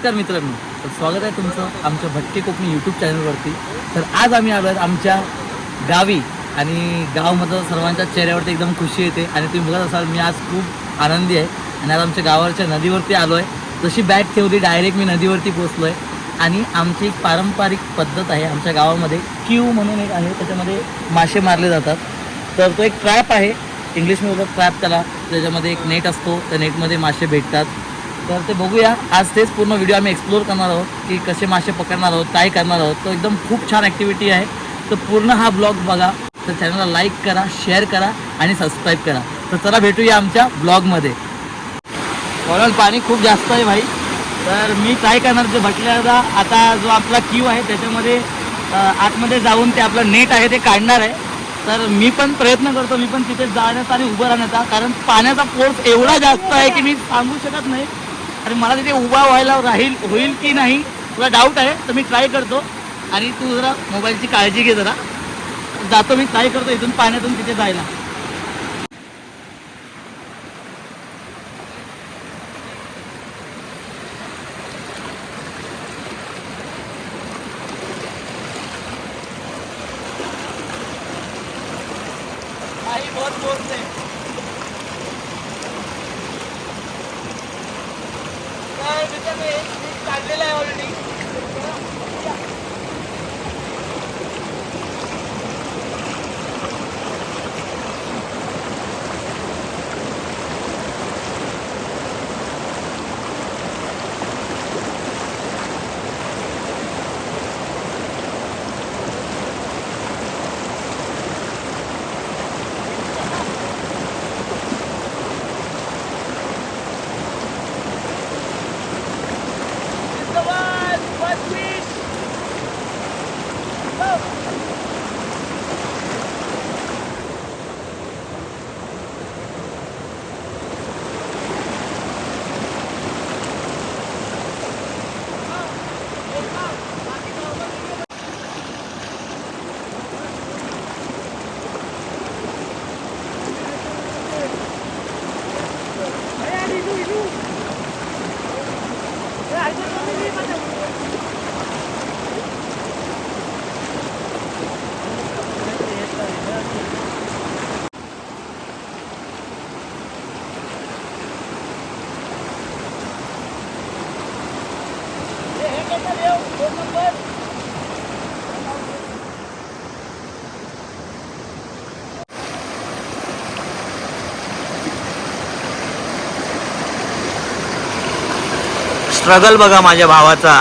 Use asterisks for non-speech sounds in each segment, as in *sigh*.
नमस्कार मित्रांनो. तर स्वागत आहे तुमचं आमच्या भटके कोकणी यूट्यूब चॅनलवरती तर आज आम्ही आलो आहेत आमच्या गावी आणि गावामधलं सर्वांच्या चेहऱ्यावरती एकदम खुशी येते आणि तुम्ही बघत असाल मी आज खूप आनंदी आहे. आणि आज आमच्या गावाच्या नदीवरती आलो आहे जशी बॅग ठेवली डायरेक्ट मी नदीवरती पोचलो आहे आणि आमची एक पारंपरिक पद्धत आहे आमच्या गावामध्ये. क्यू म्हणून एक आहे त्याच्यामध्ये मासे मारले जातात. तर तो एक ट्रॅप आहे. इंग्लिशमध्ये बोलतात ट्रॅप त्याला. त्याच्यामध्ये एक नेट असतो. त्या नेटमध्ये मासे भेटतात. तर ते बघूया. आज तेच पूर्ण व्हिडिओ आम्ही एक्सप्लोर करणार आहोत की कसे मासे पकडणार आहोत काय करणार आहोत. तर एकदम खूप छान ॲक्टिव्हिटी आहे. तर पूर्ण हा ब्लॉग बघा. तर चॅनलला लाईक करा शेअर करा आणि सबस्क्राईब करा. तर चला भेटूया आमच्या ब्लॉगमध्ये म्हणून पाणी खूप जास्त आहे भाई. तर मी काय करणार जे भटल्याचा आता जो आपला क्यू आहे त्याच्यामध्ये आतमध्ये जाऊन ते आपलं नेट आहे ते काढणार आहे. तर मी पण प्रयत्न करतो मी पण तिथे जाण्याचा आणि उभं राहण्याचा. कारण पाण्याचा फोर्स एवढा जास्त आहे की मी सांगू शकत नाही. आणि मला तिथे उभा व्हायला राहील होईल की नाही तुला डाऊट आहे तर मी ट्राय करतो. आणि तू जरा मोबाईलची काळजी घे जरा. जातो मी ट्राय करतो इथून पाण्यातून तिथे जायला. स्ट्रगल बघा माझ्या भावाचा.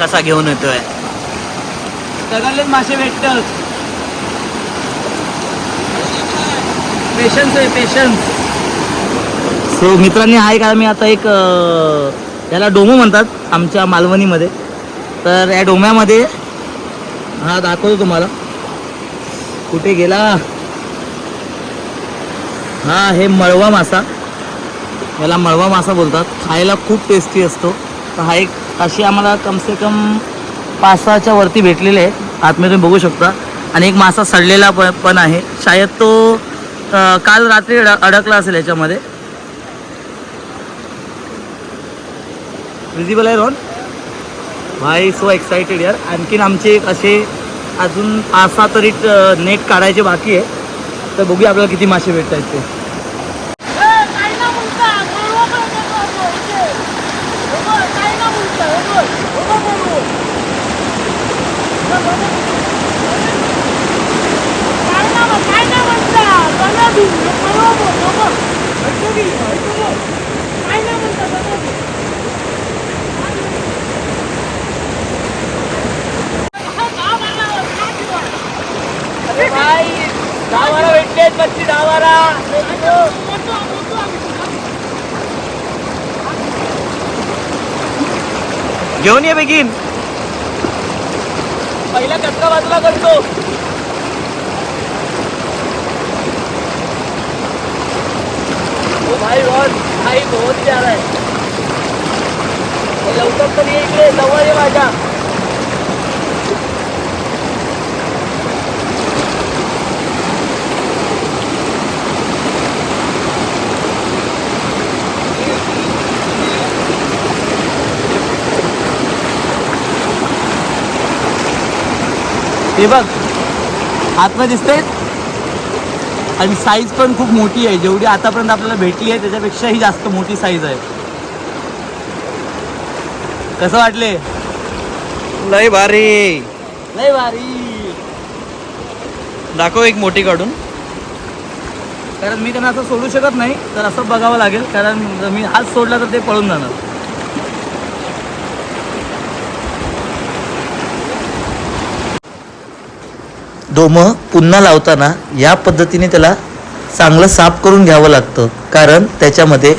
कसा घेऊन येतोय. सगळेच मासे भेटतात. पेशन्स आहे पेशन्स सो मित्रांनी आहे का मी आता एक याला डोमो म्हणतात आमच्या मालवणीमध्ये. तर या डोम्यामध्ये हा दाखवतो तुम्हाला. कुठे गेला? हा हे मळवा मासा. याला मळवा मासा बोलतात. खायला खूप टेस्टी असतो. तर हा एक अशी आम्हाला कमसे कम पाच सहाच्या वरती भेटलेले आहे. आतमध्ये तुम्ही बघू शकता. आणि एक मासा सडलेला प पण आहे. शायद तो काल रात्री अडकला असेल याच्यामध्ये. विजिबल आहे रोहन भाई सो एक्सायटेड यार. आणखीन आमचे एक असे अजून पाच सहा तरी नेट काढायचे बाकी आहे. तर बघूया आपल्याला किती मासे भेटायचे आहेत ते अरे भाई दहा बारा भेटले आहेत मच्छी दहा बारा घेऊन ये बेगीन. पहिला कचरा बाजूला करतो. ओ भाई बहुत भाई बहुत ज्यादा है लवकर तरी ये इकडे जवळ ये माझ्या. हे बघ. आतमध्ये दिसते आणि साईज पण खूप मोठी आहे. जेवढी आतापर्यंत आपल्याला भेटली आहे त्याच्यापेक्षाही जास्त मोठी साईज आहे. कसं वाटले? लय भारी. लय भारी. दाखव एक मोठी काढून. कारण मी त्यांना असं सोडू शकत नाही तर असं बघावं लागेल. कारण जर मी हात सोडला तर ते पळून जाणार. डोम पुन्हा लावताना या पद्धतीने त्याला चांगलं साफ करून घ्यावं लागतं कारण त्याच्यामध्ये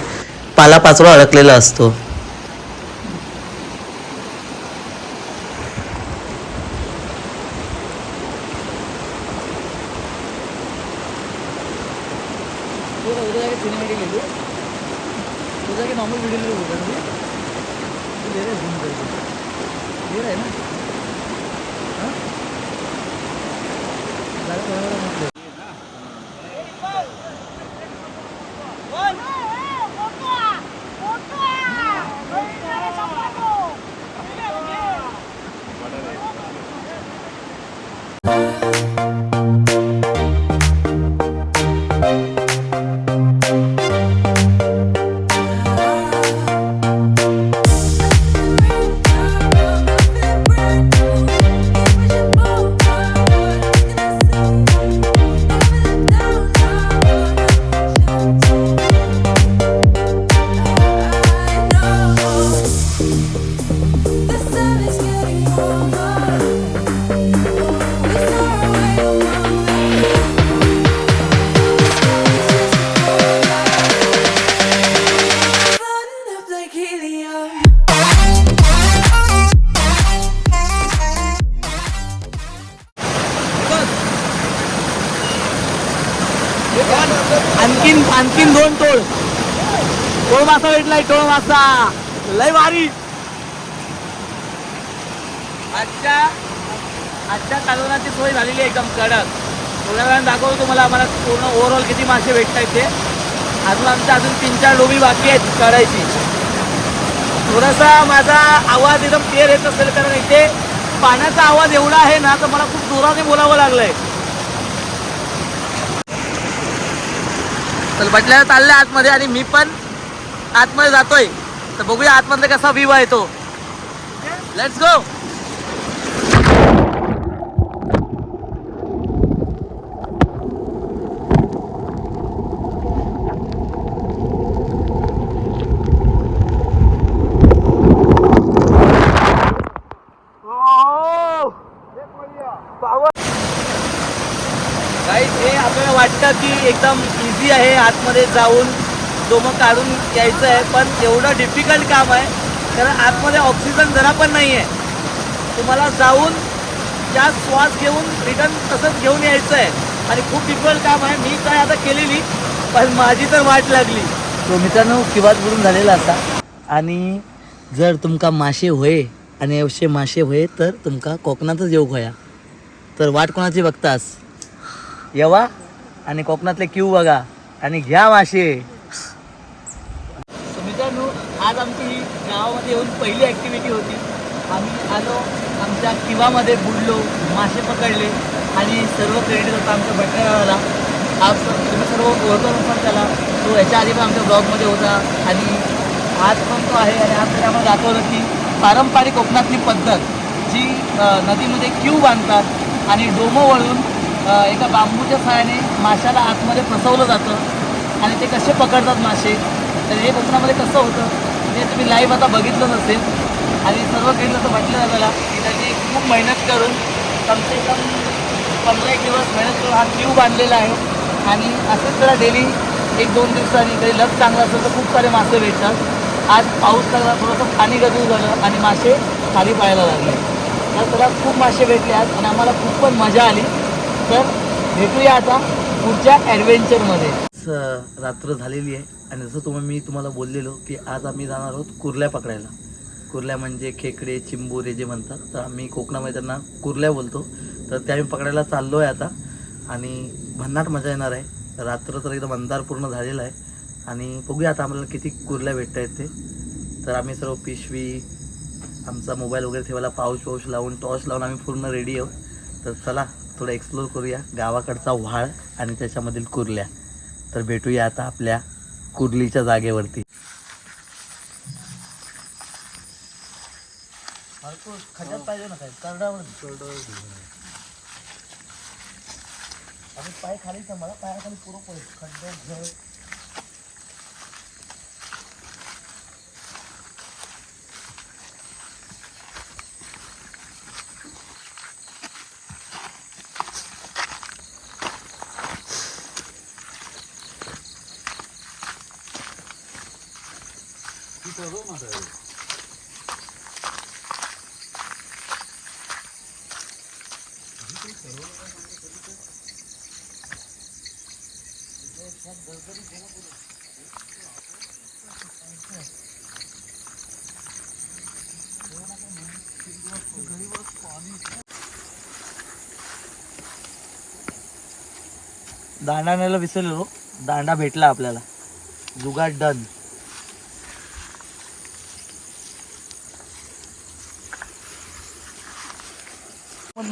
पालापाचोळा अडकलेला असतो. नॉर्मल व्हिडिओ lấy आणखीन आणखीन दोन टोळ टोळ मासा भेटलाय टोळ मासा. लय भारी. आजच्या आजच्या कालवणाची सोय झालेली आहे एकदम कडक. थोड्या वेळानं दाखवतो तुम्हाला आम्हाला पूर्ण ओव्हरऑल किती मासे भेटत ते. अजून आमच्या अजून तीन चार डोबी बाकी आहेत करायची थोडासा माझा आवाज एकदम क्लिअर येत असेल कारण इथे पाण्याचा आवाज एवढा आहे ना तर मला खूप जोराने बोलावं लागलंय. तर बटल्या चालल्या आतमध्ये आणि मी पण आतमध्ये जातोय. तर बघूया आतमध्ये कसा व्ह्यू आहे तो. लेट्स गो काही हे आपल्याला वाटतं की एकदम इझी आहे आतमध्ये जाऊन डोमं काढून यायचं आहे. पण एवढं डिफिकल्ट काम आहे. कारण आतमध्ये ऑक्सिजन जरा पण नाही आहे तुम्हाला जाऊन त्या श्वास घेऊन रिटर्न तसंच घेऊन यायचं आहे. आणि खूप डिफिकल्ट काम आहे. मी काय आता केलेली पण माझी तर वाट लागली. तो मित्रांनो किंवा बुडून झालेला असा. आणि जर तुमका मासे होय आणि अवशे मासे होय तर तुमका कोकणातच येऊ होया तर वाट कोणाची बघतास? येवा. आणि कोकणातले क्यू बघा. आणि घ्या मासे. मित्रांनो आज आमची ही गावामध्ये येऊन पहिली ॲक्टिव्हिटी होती. आम्ही आलो आमच्या किवामध्ये बुडलो मासे पकडले आणि सर्व क्रेडिट होता आमच्या भटकळाला आज तुम्ही सर्व ओळखत असाल त्याला. तो याच्या आधी पण आमच्या ब्लॉगमध्ये होता आणि आज पण तो आहे आणि आज त्याने आम्हाला दाखवलं की पारंपरिक कोकणातली पद्धत जी नदीमध्ये क्यू बांधतात आणि डोमं वळून एका बांबूच्या सहाय्याने माशाला आतमध्ये फसवलं जातं आणि ते कसे पकडतात मासे? तर हे कोकणामध्ये कसं होतं ते तुम्ही लाईव्ह आता बघितलं नसेल आणि सर्व केलं तर म्हटलं आपल्याला की त्याची खूप मेहनत करून कम से कम पंधरा एक दिवस मेहनत करून हा क्यू बांधलेला आहे. आणि असंच त्याला डेली एक दोन दिवसांनी कधी लग चांगला असेल तर खूप सारे मासे भेटतात. आज पाऊस लागला थोडंसं पाणी गजू झालं आणि मासे खाली पाहायला लागले. तर त्याला खूप मासे भेटले आज आणि आम्हाला खूप पण मजा आली. तर भेटूया आता पुढच्या ॲडव्हेंचरमध्ये रात्र झालेली आहे. आणि जसं तुम्हाला मी तुम्हाला बोललेलो की आज आम्ही जाणार आहोत कुर्ल्या पकडायला. कुर्ल्या म्हणजे खेकडे चिंबोरे जे म्हणतात. तर आम्ही कोकणामध्ये त्यांना कुर्ल्या बोलतो. तर त्या आम्ही पकडायला चाललो आहे आता. आणि भन्नाट मजा येणार आहे. रात्र तर एकदम अंधार पूर्ण झालेला आहे. आणि बघूया आता आम्हाला किती कुर्ल्या भेटत आहेत ते. तर आम्ही सर्व पिशवी आमचा मोबाईल वगैरे ठेवायला पाऊस पाऊस लावून टॉर्च लावून आम्ही पूर्ण रेडी आहोत. तर चला थोडं एक्सप्लोर करूया. गावाकडचा व्हाळ आणि त्याच्यामधील कुर्ल्या. तर भेटूया आता आपल्या कुर्लीच्या जागेवरती. खड्ड्यात पाहिजे ना काय करडावर पाय खाली मला पायाखाली पुरं पडेल खड्ड्यात दांडा न्यायला विसरलेलो दांडा भेटला आपल्याला. जुगाड डन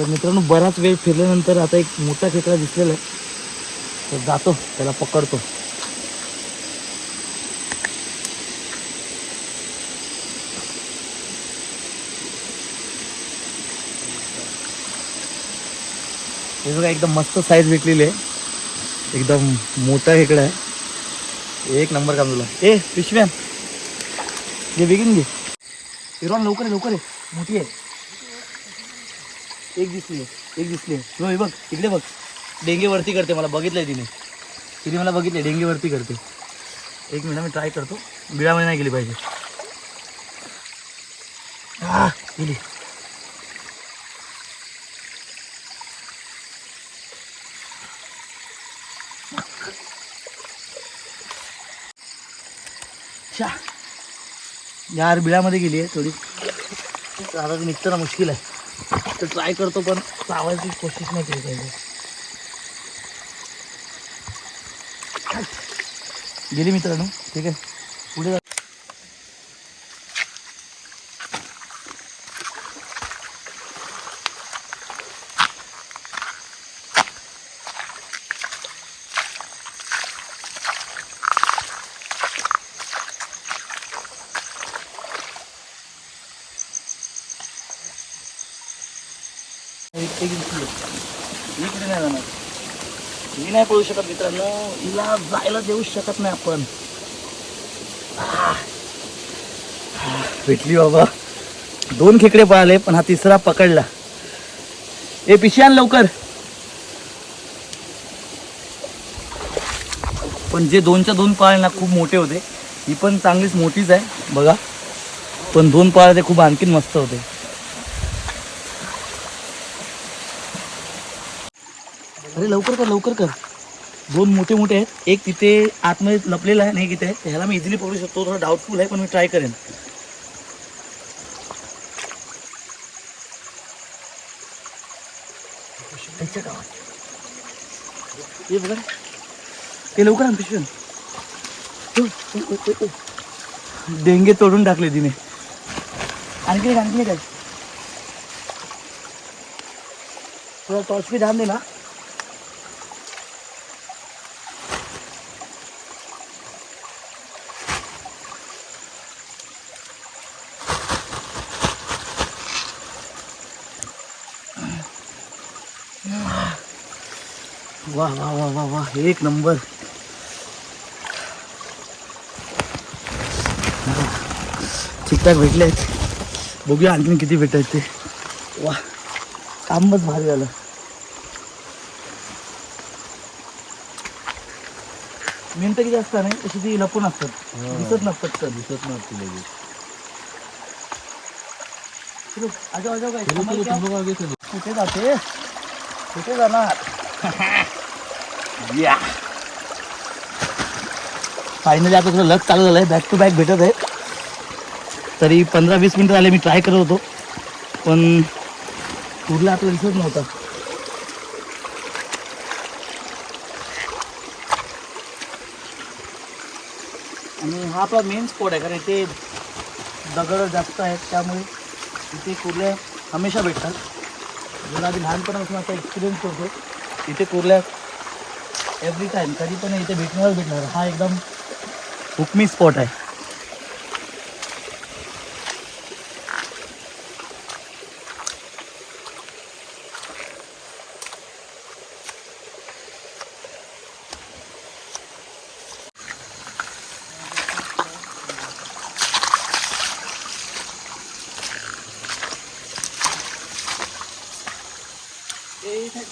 तर मित्रांनो बराच वेळ फिरल्यानंतर आता एक मोठा खेकडा दिसलेला आहे. तर जातो त्याला पकडतो. हे बघा एकदम मस्त साईज भेटलेली आहे. एकदम मोठा खेकडा आहे. एक नंबर काम तुला? ए पिशव्या. घे बेगीन घे. इरॉन लवकर आहे लवकर आहे मोठी आहे. एक दिसली एक दिसली. हो बघ इकडे बघ. डेंगे वरती करते मला बघितलंय तिने. तिने मला बघितलंय डेंगे वरती करते. एक मिनिट मी ट्राय करतो. बिळामध्ये नाही गेली पाहिजे. गेली. यार बिळामध्ये गेली आहे थोडी. आता निघताना मुश्किल आहे. तर ट्राय करतो पण चावायची कोशिश नाही केली पाहिजे. गेली मित्रांनो ठीक आहे? पुढे जा. एक- मी कुठे नाही जाणार. मी नाही पळू शकत मित्रांनो. हिला जायला देऊ शकत नाही आपण. भेटली बाबा. दोन खेकडे पळाले पण हा तिसरा पकडला. ए पिशियान लवकर. पण जे दोनच्या दोन पळाले ना खूप मोठे होते. ही पण चांगलीच मोठीच आहे बघा. पण दोन पळाले ते खूप आणखीन मस्त होते. अरे लवकर कर लवकर कर. दोन मोठे मोठे आहेत. एक तिथे आतमध्ये लपलेला आहे नाही तिथे. आहे ह्याला मी इझिली पकडू शकतो थोडं डाऊटफुल आहे पण मी ट्राय करेन. त्यांच्या गावात. बघा. ते लवकर आण पिशवी डेंगे तोडून टाकले तिने. आणखी आणखी काय थोडा टॉर्च भी ध्यान देना वाह वाह वाह वाह वाह एक नंबर. ठीकठाक भेटले आहेत. बघूया आणखीन किती भेटायचे ते. वा कामच भारी झालं. मिनटं किती असतात नाही तशी ती लपून असतात. दिसत नसतात तर दिसत नसतील आजो आजो काय कुठे जाते? कुठे जाणार? *laughs* फायनली आता तुला लक चालू झालं आहे बॅक टू बॅक भेटत आहे. तरी पंधरा वीस मिनटं झाले मी ट्राय करत होतो. पण कुठला आपला दिसत नव्हता. आणि हा आपला मेन स्पॉट आहे. कारण इथे दगड जास्त आहेत. त्यामुळे इथे कुर्ल्या हमेशा भेटतात. मला आधी लहानपणापासून आता एक्सपिरियन्स करतो इथे कुर्ल्या एव्हरी टाईम कधी पण इथे भेटणारच भेटणार. हा एकदम हुकमी स्पॉट आहे.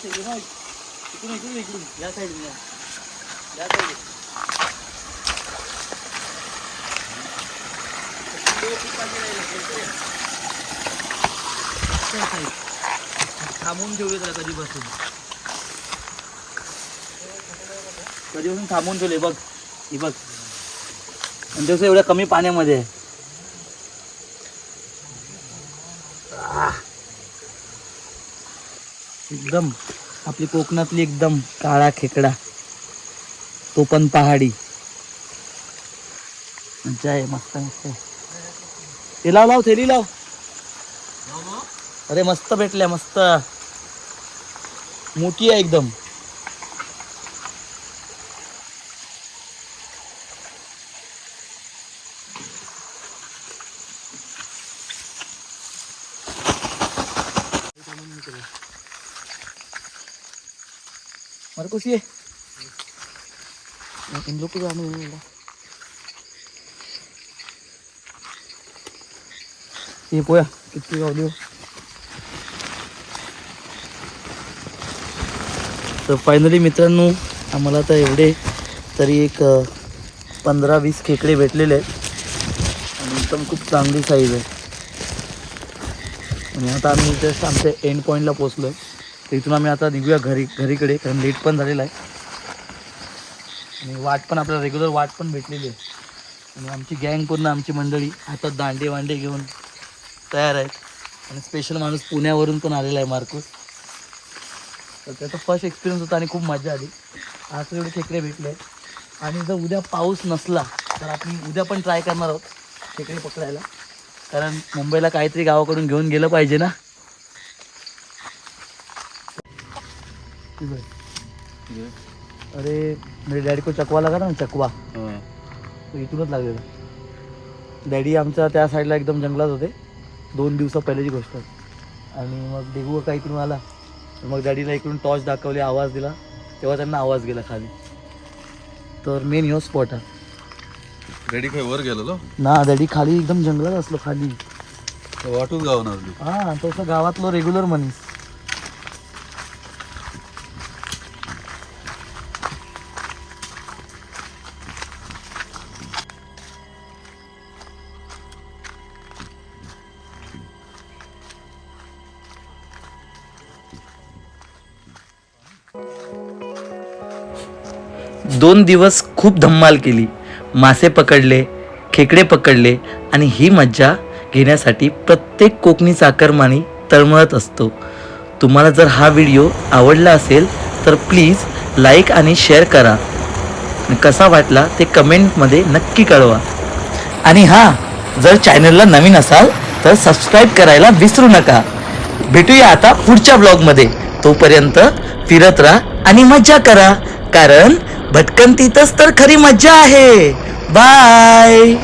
इकडून इकडून इकडून या साईड या या साईड थांबून ठेवले त्याला कधीपासून? कधीपासून थांबून ठेवले बघ ही बघ. आणि दिवस एवढ्या कमी पाण्यामध्ये. आहे एकदम. आपली कोकणातली एकदम काळा खेकडा. तो पण पहाडी. मज्जा आहे मस्त मस्त. आहे. ते लाव लाव थेली लाव. अरे मस्त भेटल्या मस्त. मोठी आहे एकदम. अरे कशी आहे इन लोक जाणून ये पोया किती audio. तर फायनली मित्रांनो आम्हाला आता एवढे तरी एक पंधरा वीस खेकडे भेटलेले आहेत आणि एकदम खूप चांगली साईज आहे आणि आता आम्ही जस्ट आमच्या एंड पॉईंटला पोचलो आहे तर इथून आम्ही आता निघूया घरी घरीकडे कारण लेट पण झालेला आहे. आणि वाट पण आपल्याला रेग्युलर वाट पण भेटलेली आहे. आणि आमची गँग पूर्ण आमची मंडळी हातात दांडे वांडे घेऊन तयार आहेत. आणि स्पेशल माणूस पुण्यावरून पण आलेला आहे मार्कूस. तर त्याचा फर्स्ट एक्सपिरियन्स होता आणि खूप मजा आली. आज एवढे खेकडे भेटले. आणि जर उद्या पाऊस नसला तर आपण उद्या पण ट्राय करणार आहोत खेकडे पकडायला. कारण मुंबईला काहीतरी गावाकडून घेऊन गेलं पाहिजे ना. अरे मेरे डॅडी को चकवा लगा ना चकवा. तो इथूनच लागलेला. डॅडी आमच्या त्या साईडला एकदम जंगलात होते. दोन दिवसा पहिल्याची गोष्ट. आणि मग डेगू का इकडून आला. मग डॅडीला इकडून टॉर्च दाखवली आवाज दिला. तेव्हा त्यांना आवाज गेला खाली. तर मेन ह्यो स्पॉट आहे रेडी काय वर गेलेलो? ना डॅडी खाली एकदम जंगलात असलो खाली. वाटून गावणार ती. हा तसं गावातलो रेग्युलर मनीस दोन दिवस खूप धम्माल केली. मासे पकडले खेकडे पकडले आणि ही मज्जा घेण्यासाठी प्रत्येक कोकणी चाकरमानी तळमळत असतो. तुम्हाला जर हा व्हिडिओ आवडला असेल तर प्लीज लाईक आणि शेअर करा. कसा वाटला ते कमेंटमध्ये नक्की कळवा. आणि हां जर चॅनलला नवीन असाल तर सबस्क्राईब करायला विसरू नका. भेटूया आता पुढच्या ब्लॉगमध्ये. तोपर्यंत फिरत राहा आणि मज्जा करा. कारण भटकंतीतच तर खरी मज्जा आहे. बाय.